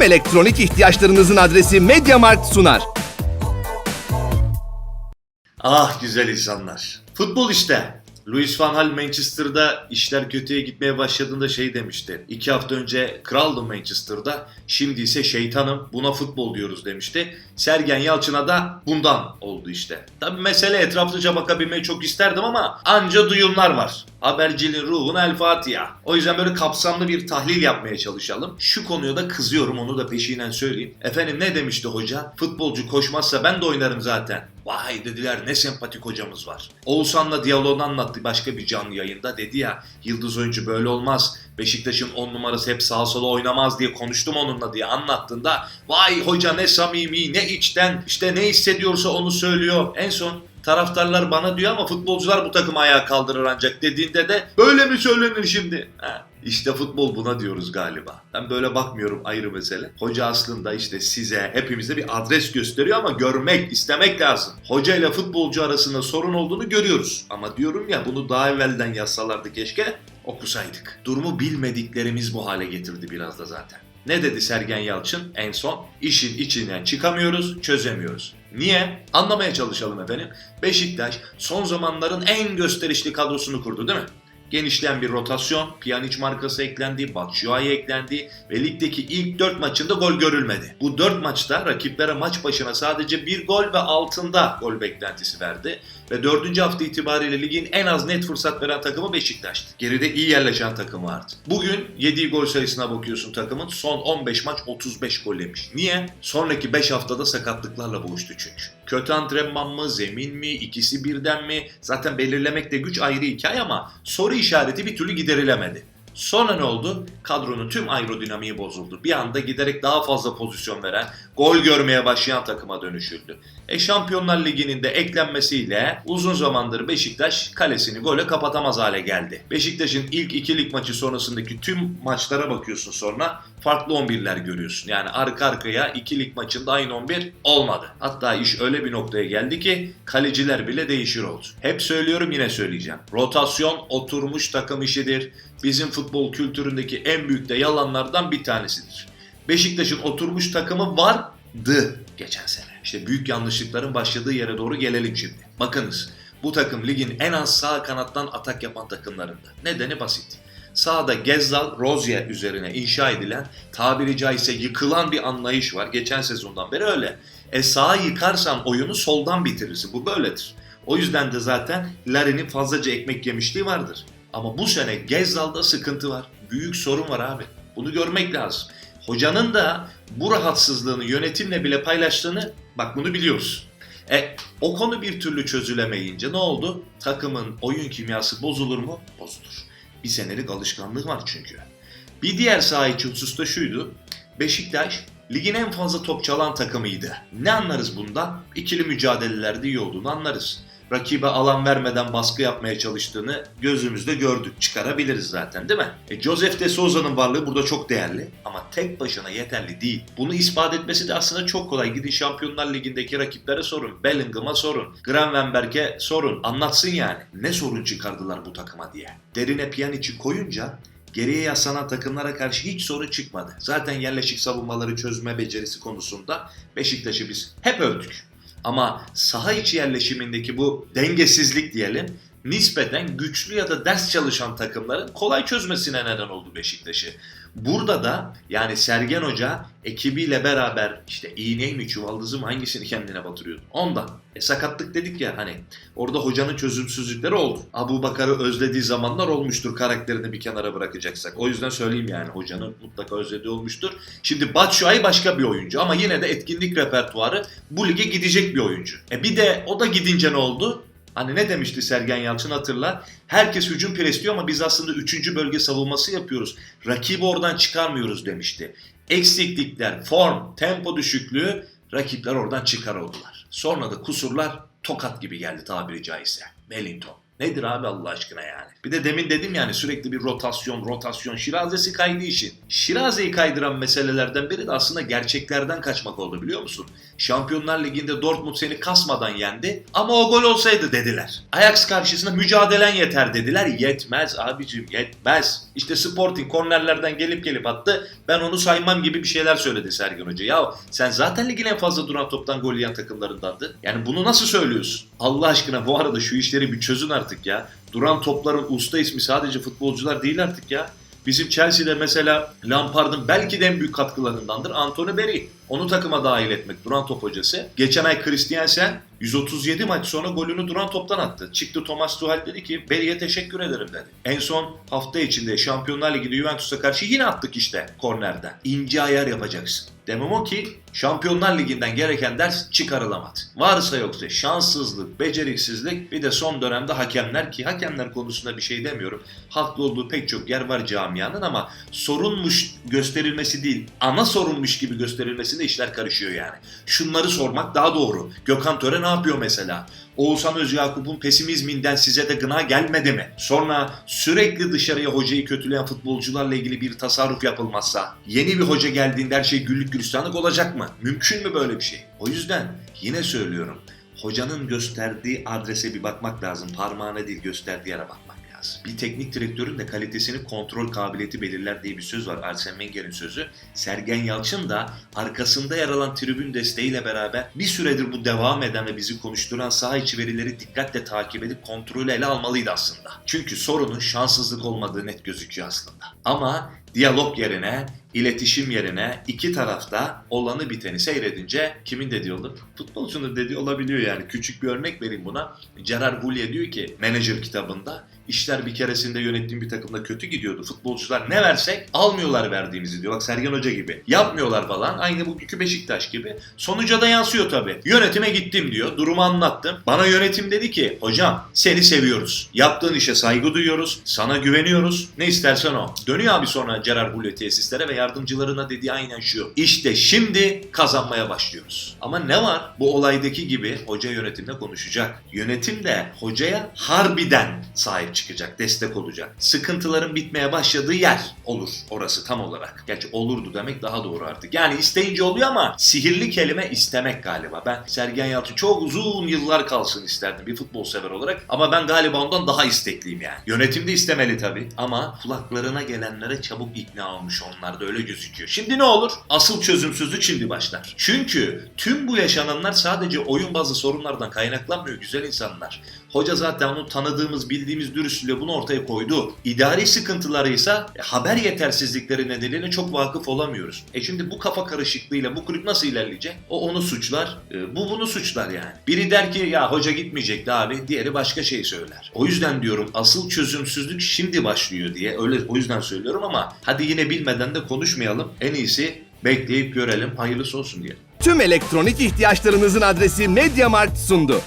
Tüm elektronik ihtiyaçlarınızın adresi MediaMarkt sunar. Ah güzel insanlar. Futbol işte. Louis van Gaal Manchester'da işler kötüye gitmeye başladığında şey demişti. İki hafta önce kraldım Manchester'da. Şimdi ise şeytanım buna futbol diyoruz demişti. Sergen Yalçın'a da bundan oldu işte. Tabi mesele etraflıca bakabilmeyi çok isterdim ama anca duyumlar var. Haberciliğin ruhuna el Fatiha. O yüzden böyle kapsamlı bir tahlil yapmaya çalışalım. Şu konuya da kızıyorum onu da peşinen söyleyeyim. Efendim ne demişti hoca? Futbolcu koşmazsa ben de oynarım zaten. Vay dediler ne sempatik hocamız var. Oğuzhan'la diyaloğunu anlattı başka bir canlı yayında. Dedi ya yıldız oyuncu böyle olmaz. Beşiktaş'ın 10 numarası hep sağa sola oynamaz diye konuştum onunla diye anlattığında vay hoca ne samimi ne içten işte ne hissediyorsa onu söylüyor. En son taraftarlar bana diyor ama futbolcular bu takımı ayağa kaldırır ancak dediğinde de böyle mi söylenir şimdi? Ha, işte futbol buna diyoruz galiba. Ben böyle bakmıyorum ayrı mesele. Hoca aslında işte size hepimize bir adres gösteriyor ama görmek, istemek lazım. Hoca ile futbolcu arasında sorun olduğunu görüyoruz. Ama diyorum ya bunu daha evvelden yazsalardı keşke okusaydık. Durumu bilmediklerimiz bu hale getirdi biraz da zaten. Ne dedi Sergen Yalçın en son? İşin içinden çıkamıyoruz, çözemiyoruz. Niye? Anlamaya çalışalım efendim. Beşiktaş son zamanların en gösterişli kadrosunu kurdu değil mi? Genişleyen bir rotasyon, Pjanic markası eklendi, Batshuayi eklendi ve ligdeki ilk 4 maçında gol görülmedi. Bu 4 maçta rakiplere maç başına sadece bir gol ve altında gol beklentisi verdi. Ve 4. hafta itibariyle ligin en az net fırsat veren takımı Beşiktaş'tı. Geride iyi yerleşen takım vardı. Bugün yediği gol sayısına bakıyorsun takımın son 15 maç 35 gol yemiş. Niye? Sonraki 5 haftada sakatlıklarla boğuştu çünkü. Kötü antrenman mı, zemin mi, ikisi birden mi? Zaten belirlemek de güç ayrı hikaye ama soru işareti bir türlü giderilemedi. Sonra ne oldu? Kadronun tüm aerodinamiği bozuldu. Bir anda giderek daha fazla pozisyon veren, gol görmeye başlayan takıma dönüşüldü. E Şampiyonlar Ligi'nin de eklenmesiyle uzun zamandır Beşiktaş kalesini gole kapatamaz hale geldi. Beşiktaş'ın ilk iki lig maçı sonrasındaki tüm maçlara bakıyorsun sonra farklı 11'ler görüyorsun. Yani arka arkaya iki lig maçında aynı 11 olmadı. Hatta iş öyle bir noktaya geldi ki kaleciler bile değişir oldu. Hep söylüyorum yine söyleyeceğim. Rotasyon oturmuş takım işidir. Bizim futbol kültüründeki en büyük de yalanlardan bir tanesidir. Beşiktaş'ın oturmuş takımı vardı geçen sene. İşte büyük yanlışlıkların başladığı yere doğru gelelim şimdi. Bakınız bu takım ligin en az sağ kanattan atak yapan takımlarında. Nedeni basit. Sağda Gezzal, Rozier üzerine inşa edilen, tabiri caizse yıkılan bir anlayış var. Geçen sezondan beri öyle. E sağa yıkarsan oyunu soldan bitirirsin. Bu böyledir. O yüzden de zaten Larin'in fazlaca ekmek yemişliği vardır. Ama bu sene Gezzal'da sıkıntı var. Büyük sorun var abi. Bunu görmek lazım. Hocanın da bu rahatsızlığını yönetimle bile paylaştığını bak bunu biliyoruz. E o konu bir türlü çözülemeyince ne oldu? Takımın oyun kimyası bozulur mu? Bozulur. Bir senelik alışkanlık var çünkü. Bir diğer saha içi husus da şuydu. Beşiktaş ligin en fazla top çalan takımıydı. Ne anlarız bundan? İkili mücadelelerde iyi olduğunu anlarız. Rakibe alan vermeden baskı yapmaya çalıştığını gözümüzde gördük. Çıkarabiliriz zaten değil mi? E, Joseph de Souza'nın varlığı burada çok değerli ama tek başına yeterli değil. Bunu ispat etmesi de aslında çok kolay. Gidin Şampiyonlar Ligi'ndeki rakiplere sorun. Bellingham'a sorun. Gravenberg'e sorun. Anlatsın yani. Ne sorun çıkardılar bu takıma diye. Derine Pjanic'i koyunca Geriye yaslanan takımlara karşı hiç sorun çıkmadı. Zaten yerleşik savunmaları çözme becerisi konusunda Beşiktaş'ı biz hep övdük. Ama saha içi yerleşimindeki bu dengesizlik diyelim nispeten güçlü ya da ders çalışan takımların kolay çözmesine neden oldu Beşiktaş'ı. Burada da yani Sergen Hoca ekibiyle beraber işte iğneyi mi çuvaldızı mı hangisini kendine batırıyordu. Ondan. E sakatlık dedik ya hani orada hocanın çözümsüzlükleri oldu. Abu Bakar'ı özlediği zamanlar olmuştur karakterini bir kenara bırakacaksak. O yüzden söyleyeyim yani hocanın mutlaka özlediği olmuştur. Şimdi Batshuayi başka bir oyuncu ama yine de etkinlik repertuarı bu lige gidecek bir oyuncu. E bir de o da gidince ne oldu? Hani ne demişti Sergen Yalçın hatırla. Herkes hücum presliyor ama biz aslında 3. bölge savunması yapıyoruz. Rakibi oradan çıkarmıyoruz demişti. Eksiklikler, form, tempo düşüklüğü rakipler oradan çıkar oldular. Sonra da kusurlar tokat gibi geldi tabiri caizse. Wellington, Nedir abi Allah aşkına yani? Bir de demin dedim yani sürekli bir rotasyon, rotasyon. Şirazesi kaydığı için. Şiraze'yi kaydıran meselelerden biri de aslında gerçeklerden kaçmak oldu biliyor musun? Şampiyonlar Ligi'nde Dortmund seni kasmadan yendi ama o gol olsaydı dediler. Ajax karşısında mücadelen yeter dediler. Yetmez abicim yetmez. İşte Sporting kornerlerden gelip gelip attı. Ben onu saymam gibi bir şeyler söyledi Sergen Hoca. Ya sen zaten ligin en fazla duran toptan gol yiyen takımlarındandı. Yani bunu nasıl söylüyorsun? Allah aşkına bu arada şu işleri bir çözün artık ya. Duran topların usta ismi sadece futbolcular değil artık ya. Bizim Chelsea'de mesela Lampard'ın belki de en büyük katkılarındandır Anthony Berry. Onu takıma dahil etmek duran top hocası. Geçen ay Christiansen 137 maç sonra golünü duran toptan attı. Çıktı Thomas Tuchel dedi ki Berry'e teşekkür ederim dedi. En son hafta içinde Şampiyonlar Ligi'nde Juventus'a karşı yine attık işte kornerden. İnce ayar yapacaksın. Demem o ki Şampiyonlar Ligi'nden gereken ders çıkarılamadı. Varsa yoksa şanssızlık, beceriksizlik bir de son dönemde hakemler ki hakemler konusunda bir şey demiyorum. Haklı olduğu pek çok yer var camianın ama sorunmuş gösterilmesi değil ana sorunmuş gibi gösterilmesinde işler karışıyor yani. Şunları sormak daha doğru. Gökhan Töre ne yapıyor mesela? Oğuzhan Özyakup'un pesimizminden size de gına gelmedi mi? Sonra sürekli dışarıya hocayı kötüleyen futbolcularla ilgili bir tasarruf yapılmazsa yeni bir hoca geldiğinde her şey güllük gülistanlık olacak mı? Mümkün mü böyle bir şey? O yüzden yine söylüyorum. Hocanın gösterdiği adrese bir bakmak lazım. Parmağına değil gösterdiği yere bakmak lazım. Bir teknik direktörün de kalitesini kontrol kabiliyeti belirler diye bir söz var. Arsene Wenger'in sözü. Sergen Yalçın da arkasında yer alan tribün desteğiyle beraber bir süredir bu devam eden ve bizi konuşturan saha içi verileri dikkatle takip edip kontrolü ele almalıydı aslında. Çünkü sorunun şanssızlık olmadığı net gözüküyor aslında. Ama diyalog yerine, iletişim yerine iki tarafta olanı biteni seyredince kimin dediği olur? Futbolcunun dediği olabiliyor yani. Küçük bir örnek vereyim buna. Gerard Houllier diyor ki Manager kitabında işler bir keresinde yönettiğim bir takımda kötü gidiyordu. Futbolcular ne versek almıyorlar verdiğimizi diyor. Bak Sergen Hoca gibi. Yapmıyorlar falan. Aynı bugünkü Beşiktaş gibi. Sonuca da yansıyor tabii. Yönetime gittim diyor. Durumu anlattım. Bana yönetim dedi ki hocam seni seviyoruz. Yaptığın işe saygı duyuyoruz. Sana güveniyoruz. Ne istersen o. Dönüyor abi sonra Gerard Houllier tesislere ve yardımcılarına dediği aynen şu. İşte şimdi kazanmaya başlıyoruz. Ama ne var? Bu olaydaki gibi hoca yönetimle konuşacak. Yönetim de hocaya harbiden sahip çıkacak, destek olacak. Sıkıntıların bitmeye başladığı yer olur orası tam olarak. Gerçi olurdu demek daha doğru artık. Yani isteyince oluyor ama sihirli kelime istemek galiba. Ben Sergen Yalçın çok uzun yıllar kalsın isterdim bir futbol sever olarak. Ama ben galiba ondan daha istekliyim yani. Yönetim de istemeli tabii. Ama kulaklarına gelenlere çabuk ikna olmuş onlar da öyle gözüküyor. Şimdi ne olur? Asıl çözümsüzlük şimdi başlar. Çünkü tüm bu yaşananlar sadece oyun bazı sorunlardan kaynaklanmıyor güzel insanlar. Hoca zaten onu tanıdığımız, bildiğimiz dürüstlüğüyle bunu ortaya koydu. İdari sıkıntıları ise haber yetersizlikleri nedeniyle çok vakıf olamıyoruz. E şimdi bu kafa karışıklığıyla bu kulüp nasıl ilerleyecek? O onu suçlar, e, bu bunu suçlar yani. Biri der ki ya hoca gitmeyecekti abi, diğeri başka şey söyler. O yüzden diyorum asıl çözümsüzlük şimdi başlıyor diye. Öyle o yüzden söylüyorum ama hadi yine bilmeden de konuşmayalım. En iyisi bekleyip görelim, hayırlısı olsun diye. Tüm elektronik ihtiyaçlarınızın adresi MediaMarkt sundu.